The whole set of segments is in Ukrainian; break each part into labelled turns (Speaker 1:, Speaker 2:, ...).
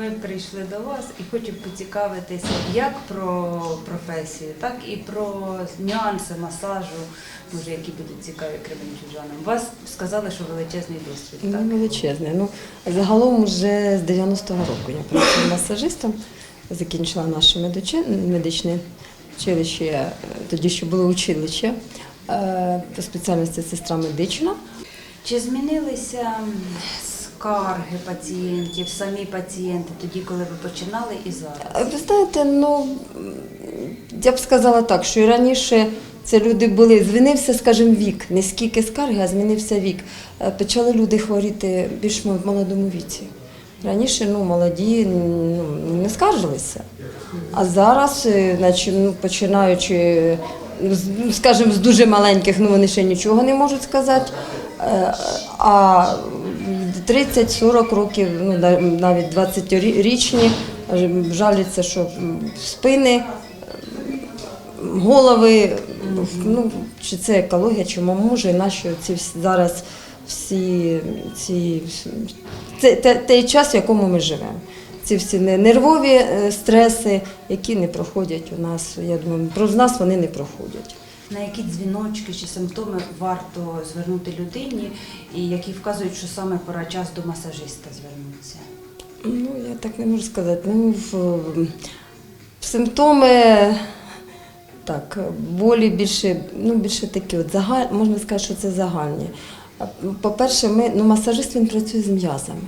Speaker 1: ми прийшли до вас і хочу поцікавитися як про професію, так і про нюанси масажу, може, які будуть цікаві кременчужанам. У вас сказали, що величезний досвід, так?
Speaker 2: Ну, величезне. Ну, загалом вже з 90-го року я працюю масажистом, закінчила наше медичне училище, е, тоді ще було училище е, по спеціальності сестра медична.
Speaker 1: Чи змінилися скарги пацієнтів, самі пацієнти тоді, коли ви починали і зараз?
Speaker 2: Е, Ви знаєте, ну я б сказала так, що і раніше це люди були, змінився, скажімо, вік, не скільки скарги, а змінився вік. Е, Почали люди хворіти більш в молодому віці. Раніше ну, молоді ну, не скаржилися. А зараз, е, значить, ну, починаючи, з- ну, скажімо, з дуже маленьких, ну вони ще нічого не можуть сказати. Е, А 30-40 років, ну навіть 20-річні, е, жаляться, що спини, голови, ну, чи це екологія, чи може, наші ці зараз всі ці це той час, в якому ми живемо. Ці всі нервові е, стреси, які не проходять у нас. Я думаю, про нас вони не проходять.
Speaker 1: На які дзвіночки чи симптоми варто звернути людині, і які вказують, що саме пора час до масажиста звернутися?
Speaker 2: Ну, я так не можу сказати. Ну, в, симптоми так, болі більше, ну, більше такі, от загаль, можна сказати, що це загальні. По-перше, ми, ну, масажист він працює з м'язами.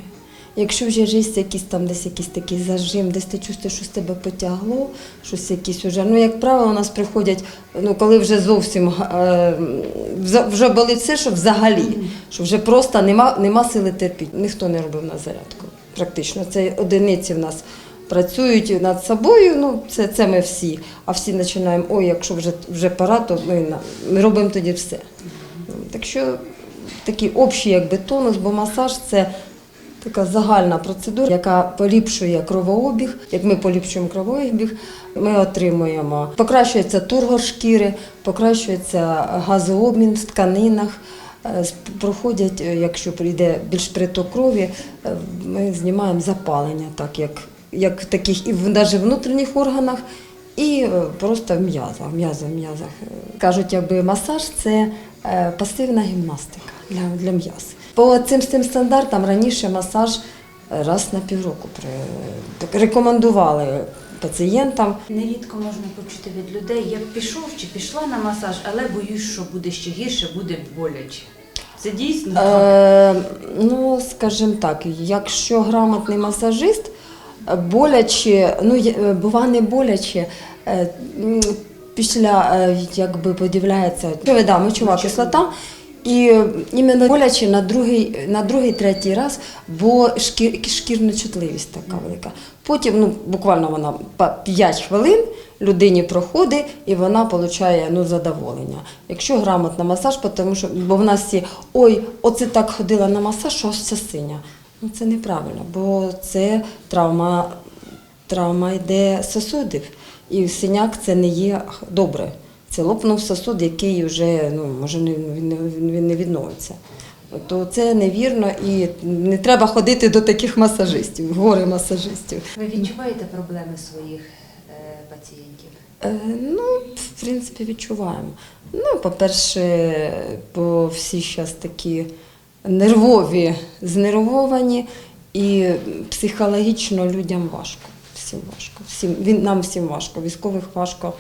Speaker 2: Якщо вже є якийсь там десь якийсь такий зажим, десь ти чувствуєш, що з тебе потягло, щось якісь уже. Ну, як правило, у нас приходять, ну коли вже зовсім е, вже болить все, що взагалі, що вже просто нема, нема сили терпіти. Ніхто не робив на зарядку. Практично. Це одиниці в нас працюють над собою, ну це, це ми всі. А всі починаємо, ой, якщо вже, вже пора, то ми, ми робимо тоді все. Так що такий общий якби тонус, бо масаж це така загальна процедура, яка поліпшує кровообіг. Як ми поліпшуємо кровообіг, ми отримуємо, покращується тургор шкіри, покращується газообмін в тканинах. Е, Проходять, е, якщо прийде більш приток крові, е, ми знімаємо запалення, так як, як таких і в навіть внутрішніх органах, і просто в м'язах. М'язах. Е, Кажуть, якби масаж це пасивна гімнастика для, для м'яз. По цим цим стандартам раніше масаж е, раз на півроку при, рекомендували пацієнтам.
Speaker 1: Нерідко можна почути від людей, я пішов чи пішла на масаж, але боюсь, що буде ще гірше, буде боляче. Це дійсно?
Speaker 2: Е, ну, скажімо так, якщо грамотний масажист, е, боляче, ну е, бува не боляче, після якби подивляється да, мочова кислота. І е, іменно боляче на другий, на другий, третій раз, бо шкір, шкірна чутливість така велика. Потім, ну, буквально вона по 5 хвилин людині проходить і вона отримує ну, задоволення. Якщо грамотно масаж, тому що, бо в нас всі, ой, оце так ходила на масаж, що аж вся синя. Ну це неправильно, бо це травма, травма йде сосудів. І синяк це не є добре. Це лопнув сосуд, який вже ну, може не, він, не- не відновиться. То це невірно і не треба ходити до таких масажистів, горе масажистів.
Speaker 1: Ви відчуваєте проблеми своїх е, пацієнтів?
Speaker 2: Е, Ну, в принципі, відчуваємо. Ну, по-перше, бо всі зараз такі нервові, знервовані, і психологічно людям важко. Всім важко. Всім, він, нам всім важко. Військових важко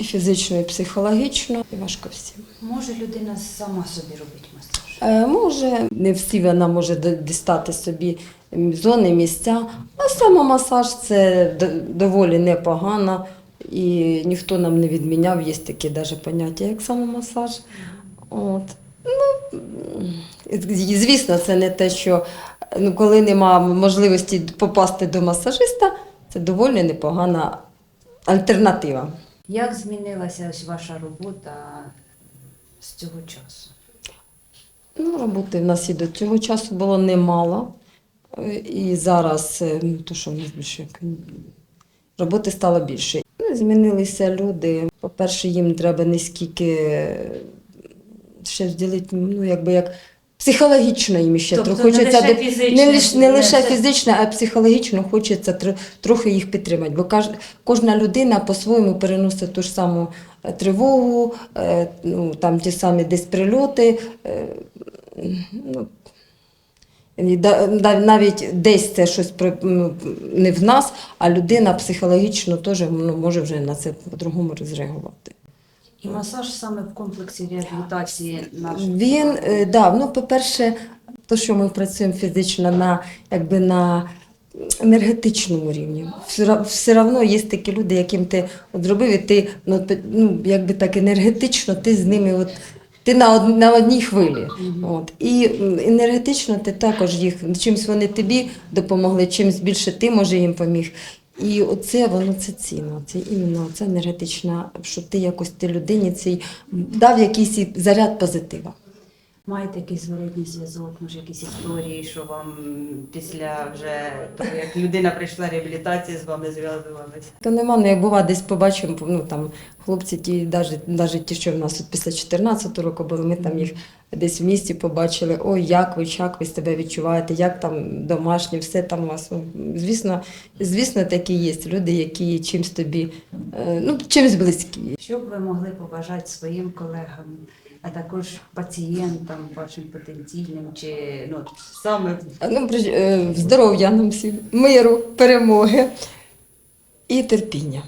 Speaker 2: і фізично, і психологічно, і важко всім.
Speaker 1: Може людина сама собі робить масаж?
Speaker 2: Е, Може, не всі вона може дістати собі зони, місця, а самомасаж це доволі непогано. І ніхто нам не відміняв, є таке даже поняття, як самомасаж. От. Ну, звісно, це не те, що ну, коли нема можливості попасти до масажиста, це доволі непогана альтернатива.
Speaker 1: Як змінилася ось ваша робота з цього часу?
Speaker 2: Ну, роботи в нас і до цього часу було немало. Е, І зараз, е, ну, то що в нас більше, роботи стало більше. Ну, змінилися люди. По-перше, їм треба не скільки е, ще вділити, ну, якби як Психологічно їм ще
Speaker 1: Тобто
Speaker 2: трохи
Speaker 1: не лише
Speaker 2: не, лиш, не лише фізично, а психологічно хочеться тр, трохи їх підтримати. Бо каж, кожна людина по-своєму переносить ту ж саму е, тривогу, е, ну, там ті самі десь прильоти. Е, ну, навіть десь це щось не в нас, а людина психологічно теж ну, може вже на це по-другому розреагувати.
Speaker 1: І масаж саме в комплексі реабілітації наших.
Speaker 2: Він, е, да, ну, по-перше, то, що ми працюємо фізично на, якби на енергетичному рівні. Все, все одно є такі люди, яким ти от зробив, і ти ну, ну, якби так енергетично ти з ними от, ти на, од, на одній хвилі. От. І енергетично ти також їх, чимось вони тобі допомогли, чимось більше ти може їм поміг. І оце воно це цінно. Це іменно це енергетична, що ти якось ти людині цій дав якийсь заряд позитива.
Speaker 1: Маєте якийсь зворотній зв'язок, може якісь історії, що вам після вже того, як людина прийшла реабілітації, з вами зв'язувалися?
Speaker 2: То нема, ну як бува, десь побачимо, ну там хлопці ті, навіть, навіть ті, що в нас от після 14 року були, ми там їх десь в місті побачили. Ой, як ви, як ви себе відчуваєте, як там домашні, все там у вас. Ну, Звісно, звісно, такі є люди, які чимсь тобі, е, ну, чимсь близькі.
Speaker 1: Що б ви могли побажати своїм колегам, а також пацієнтам, вашим потенційним, чи ну саме
Speaker 2: Ну, е, здоров'я нам всім, миру, перемоги і терпіння.